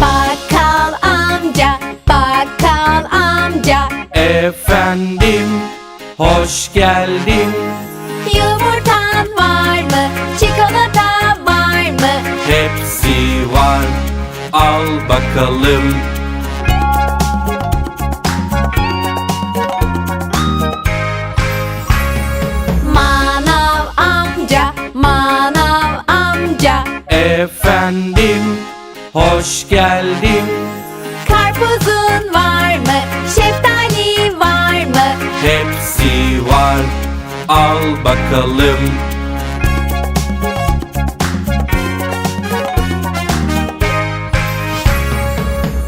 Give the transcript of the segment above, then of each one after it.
Bakkal amca, bakkal amca Efendim, hoş geldin. Yumurtan var mı? Çikolata var mı? Hepsi var, al bakalım. Efendim, hoş geldin. Karpuzun var mı? Şeftali var mı? Hepsi var, al bakalım.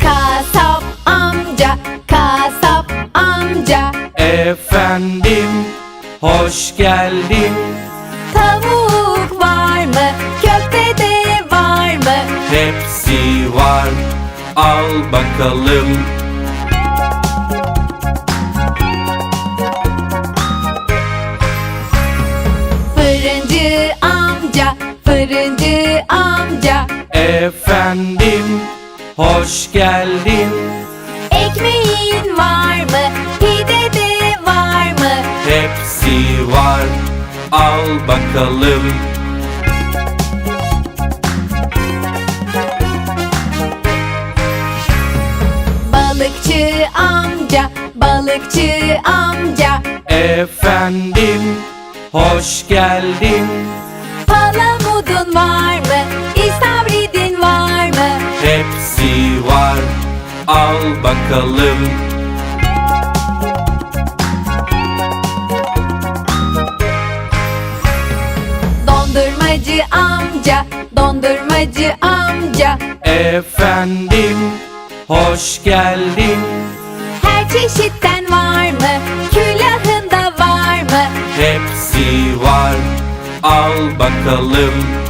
Kasap amca, kasap amca Efendim, hoş geldin. Hepsi var, al bakalım. Fırıncı amca, fırıncı amca Efendim, hoş geldin. Ekmeğin var mı? Pide de var mı? Hepsi var, al bakalım. Amca, balıkçı amca Efendim, hoş geldin. Palamudun var mı? İstavridin var mı? Hepsi var, al bakalım. Dondurmacı amca, dondurmacı amca Efendim, hoş geldin. Çeşitten var mı? Külahında var mı? Hepsi var, al bakalım.